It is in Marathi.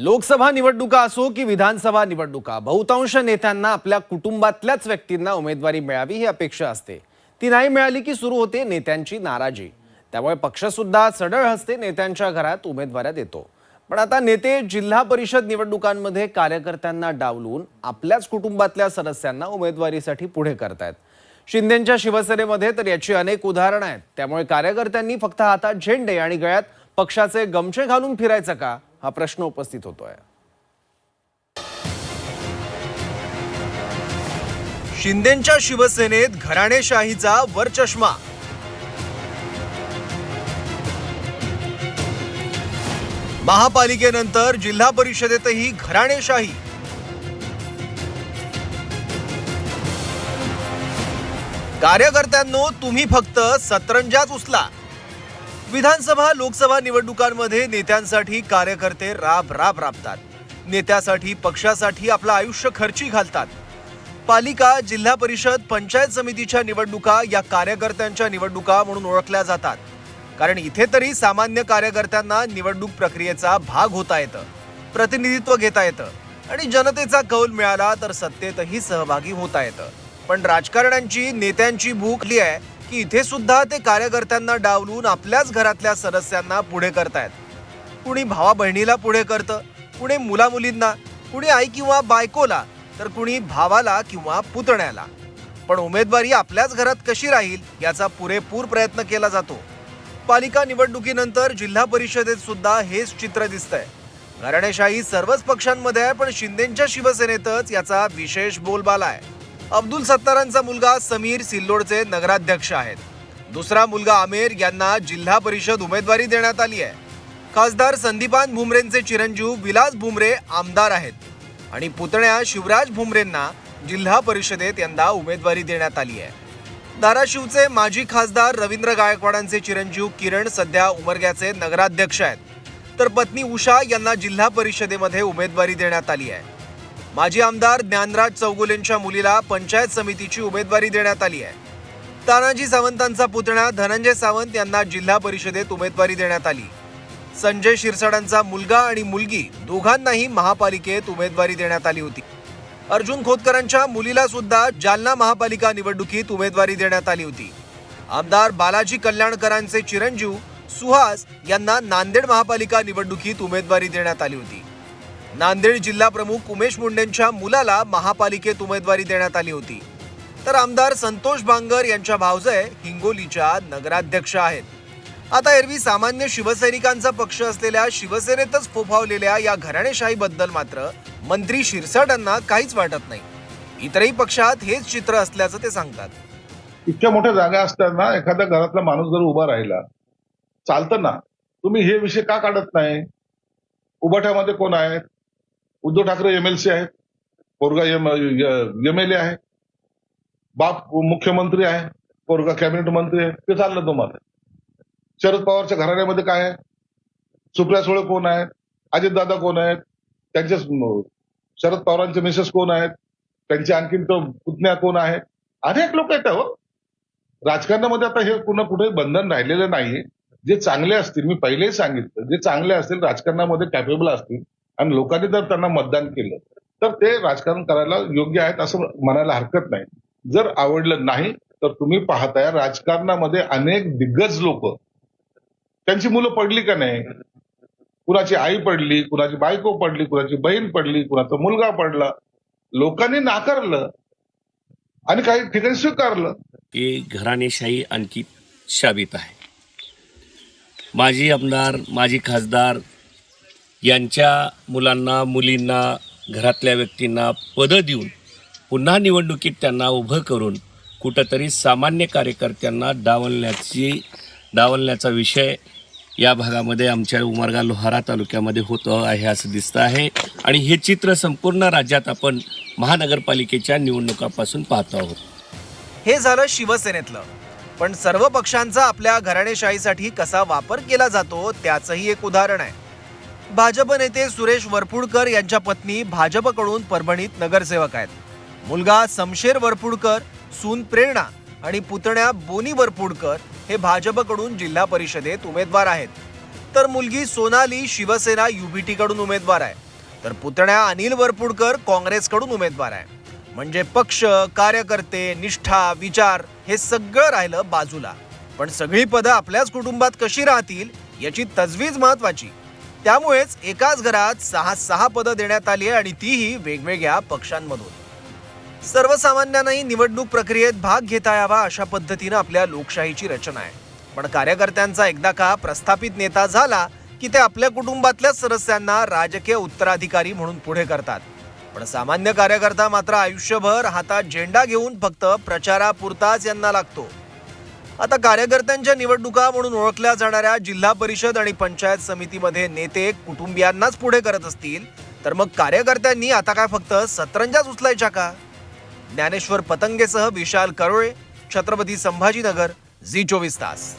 लोकसभा निवडणुका असो की विधानसभा निवडणुका बहुतांश नेत्यांना आपल्या कुटुंबातल्याच व्यक्तींना उमेदवारी मिळावी ही अपेक्षा असते. ती नाही मिळाली की सुरू होते नेत्यांची नाराजी. त्यामुळे पक्षसुद्धा सडळ हस्ते नेत्यांच्या घरात उमेदवाऱ्या देतो. पण आता नेते जिल्हा परिषद निवडणुकांमध्ये कार्यकर्त्यांना डावलून आपल्याच कुटुंबातल्या सदस्यांना उमेदवारीसाठी पुढे करतायत. शिंदेच्या शिवसेनेमध्ये तर याची अनेक उदाहरणं आहेत. त्यामुळे कार्यकर्त्यांनी फक्त हातात झेंडे आणि गळ्यात पक्षाचे गमछे घालून फिरायचं का? हा प्रश्न उपस्थित होतोय. शिंदेच्या शिवसेनेत घराणेशाहीचा वरचष्मा महापालिकेनंतर जिल्हा परिषदेतही घराणेशाही. कार्यकर्त्यांनो तुम्ही फक्त सतरंजाच उचला. विधानसभा लोकसभा निवडणुकांमध्ये नेत्यांसाठी कार्यकर्ते राब राब राबतात. नेत्यासाठी पक्षासाठी आपलं आयुष्य खर्ची घालतात. पालिका जिल्हा परिषद पंचायत समितीच्या निवडणुका या कार्यकर्त्यांच्या निवडणुका म्हणून ओळखल्या जातात. कारण इथे तरी सामान्य कार्यकर्त्यांना निवडणूक प्रक्रियेचा भाग होता येतं प्रतिनिधित्व घेता येतं आणि जनतेचा कौल मिळाला तर सत्तेतही सहभागी होता येतं. पण राजकारण्यांची नेत्यांची भूकली आहे. की इथे सुद्धा ते कार्यकर्त्यांना डावलून आपल्याच घरातल्या सदस्यांना पुढे करतायत. कुणी भावा बहिणीला पुढे करतं कुणी मुला मुलींना कुणी आई किंवा बायकोला तर कुणी भावाला किंवा पुतण्याला. पण उमेदवारी आपल्याच घरात कशी राहील याचा पुरेपूर प्रयत्न केला जातो. पालिका निवडणुकीनंतर जिल्हा परिषदेत सुद्धा हेच चित्र दिसतंय. घराणेशाही सर्वच पक्षांमध्ये आहे पण शिंदेच्या शिवसेनेतच याचा विशेष बोलबाला आहे. अब्दुल सत्तारांचा मुलगा समीर सिल्लोडचे नगराध्यक्ष आहेत. दुसरा मुलगा आमेर यांना जिल्हा परिषद उमेदवारी देण्यात आली आहे. खासदार संदीपान भुमरेंचे चिरंजीव विलास भुमरे आमदार आहेत. आणि पुतण्या शिवराज भुमरेंना जिल्हा परिषदेत यंदा उमेदवारी देण्यात आली आहे. धाराशिवचे माजी खासदार रवींद्र गायकवाडांचे चिरंजीव किरण सध्या उमरग्याचे नगराध्यक्ष आहेत. तर पत्नी उषा यांना जिल्हा परिषदेमध्ये उमेदवारी देण्यात आली आहे. माजी आमदार ज्ञानराज चौगुलेंच्या मुलीला पंचायत समितीची उमेदवारी देण्यात आली आहे. तानाजी सावंतांचा पुतण्या धनंजय सावंत यांना जिल्हा परिषदेत उमेदवारी देण्यात आली. संजय शिरसाडांचा मुलगा आणि मुलगी दोघांनाही महापालिकेत उमेदवारी देण्यात आली होती. अर्जुन खोतकरांच्या मुलीला सुद्धा जालना महापालिका निवडणुकीत उमेदवारी देण्यात आली होती. आमदार बालाजी कल्याणकरांचे चिरंजीव सुहास यांना नांदेड महापालिका निवडणुकीत उमेदवारी देण्यात आली होती. नांदेड जिल्हा प्रमुख उमेश मुंडेंच्या मुलाला महापालिकेत उमेदवारी देण्यात आली होती. तर आमदार संतोष बांगर यांच्या भावजय हिंगोलीच्या नगराध्यक्ष आहेत. आता एरवी सामान्य शिवसैनिकांचा पक्ष असलेल्या शिवसेनेतच फोफावलेल्या या घराणेशाहीबद्दल मात्र मंत्री शिरसाटांना काहीच वाटत नाही. इतरही पक्षात हेच चित्र असल्याचं ते सांगतात. इतक्या मोठ्या जागा असताना एखाद्या घरातला माणूस जर उभा राहिला चालतं ना. तुम्ही हे विषय का काढत नाही? उभट्यामध्ये कोण आहेत? उद्धव ठाकरे एमएलसी आहेत पोरगा एम एमएलए आहे. बाप मुख्यमंत्री आहे. पोरगा कॅबिनेट मंत्री आहे. ते चाललं तुम्हाला. शरद पवारच्या घराण्यामध्ये काय आहे? सुप्रिया सुळे कोण आहेत? अजितदादा कोण आहेत? त्यांचे शरद पवारांचे मिसेस कोण आहेत? त्यांचे आणखीन तो पुतण्या कोण आहेत? अनेक लोक आहेत हो. राजकारणामध्ये आता हे पुन्हा कुठे बंधन राहिलेलं नाही जे चांगले असतील मी पहिलेही सांगितलं. जे चांगले असतील राजकारणामध्ये कॅपेबल असतील आणि लोकांनी जर त्यांना मतदान केलं तर ते राजकारण करायला योग्य आहेत असं म्हणायला हरकत नाही. जर आवडलं नाही तर तुम्ही पाहताय राजकारणामध्ये अनेक दिग्गज लोक. त्यांची मुलं पडली का नाही? कुणाची आई पडली कुणाची बायको पडली कुणाची बहीण पडली कुणाचा मुलगा पडला. लोकांनी नाकारलं आणि काही ठिकाणी स्वीकारलं. की घराणेशाही आणखी शाबित आहे. माजी आमदार माजी खासदार यांच्या मुलांना मुलींना घरातल्या व्यक्तींना पदं देऊन पुन्हा निवडणुकीत त्यांना उभं करून कुठंतरी सामान्य कार्यकर्त्यांना डावलण्याची डावलण्याचा विषय या भागामध्ये आमच्या उमरगा लोहारा तालुक्यामध्ये होतं आहे असं दिसतं आहे. आणि हे चित्र संपूर्ण राज्यात आपण महानगरपालिकेच्या निवडणुकापासून पाहतो आहोत. हे झालं शिवसेनेतलं. पण सर्व पक्षांचा आपल्या घराणेशाहीसाठी कसा वापर केला जातो त्याचंही एक उदाहरण आहे. भाजप नेते सुरेश वरपुडकर यांच्या पत्नी भाजपकडून परभणीत नगरसेवक आहेत. मुलगा समशेर वरपुडकर सून प्रेरणा आणि पुतण्या बोनी वरपुडकर हे भाजपकडून जिल्हा परिषदेत उमेदवार आहेत. तर मुलगी सोनाली शिवसेना युबीटीकडून उमेदवार आहे. तर पुतण्या अनिल वरपुडकर काँग्रेसकडून उमेदवार आहे. म्हणजे पक्ष कार्यकर्ते निष्ठा विचार हे सगळं राहिलं बाजूला. पण सगळी पदं आपल्याच कुटुंबात कशी राहतील याची तजवीज महत्वाची. त्यामुळेच एकाच घरात सहा सहा पदं देण्यात आली आहे आणि तीही वेगवेगळ्या पक्षांमधून. सर्वसामान्यांनाही निवडणूक प्रक्रियेत भाग घेता यावा अशा पद्धतीनं आपल्या लोकशाहीची रचना आहे. पण कार्यकर्त्यांचा एकदा का प्रस्थापित नेता झाला की ते आपल्या कुटुंबातल्याच सदस्यांना राजकीय उत्तराधिकारी म्हणून पुढे करतात. पण सामान्य कार्यकर्ता मात्र आयुष्यभर हातात झेंडा घेऊन फक्त प्रचारापुरताच यांना लागतो. आता कार्यकर्त्यांच्या निवडणुका म्हणून ओळखल्या जाणाऱ्या जिल्हा परिषद आणि पंचायत समितीमध्ये नेते कुटुंबियांनाच पुढे करत असतील तर मग कार्यकर्त्यांनी आता काय फक्त सतरंजाच उचलायच्या का? ज्ञानेश्वर पतंगेसह विशाल करोळे छत्रपती संभाजीनगर झी चोवीस तास.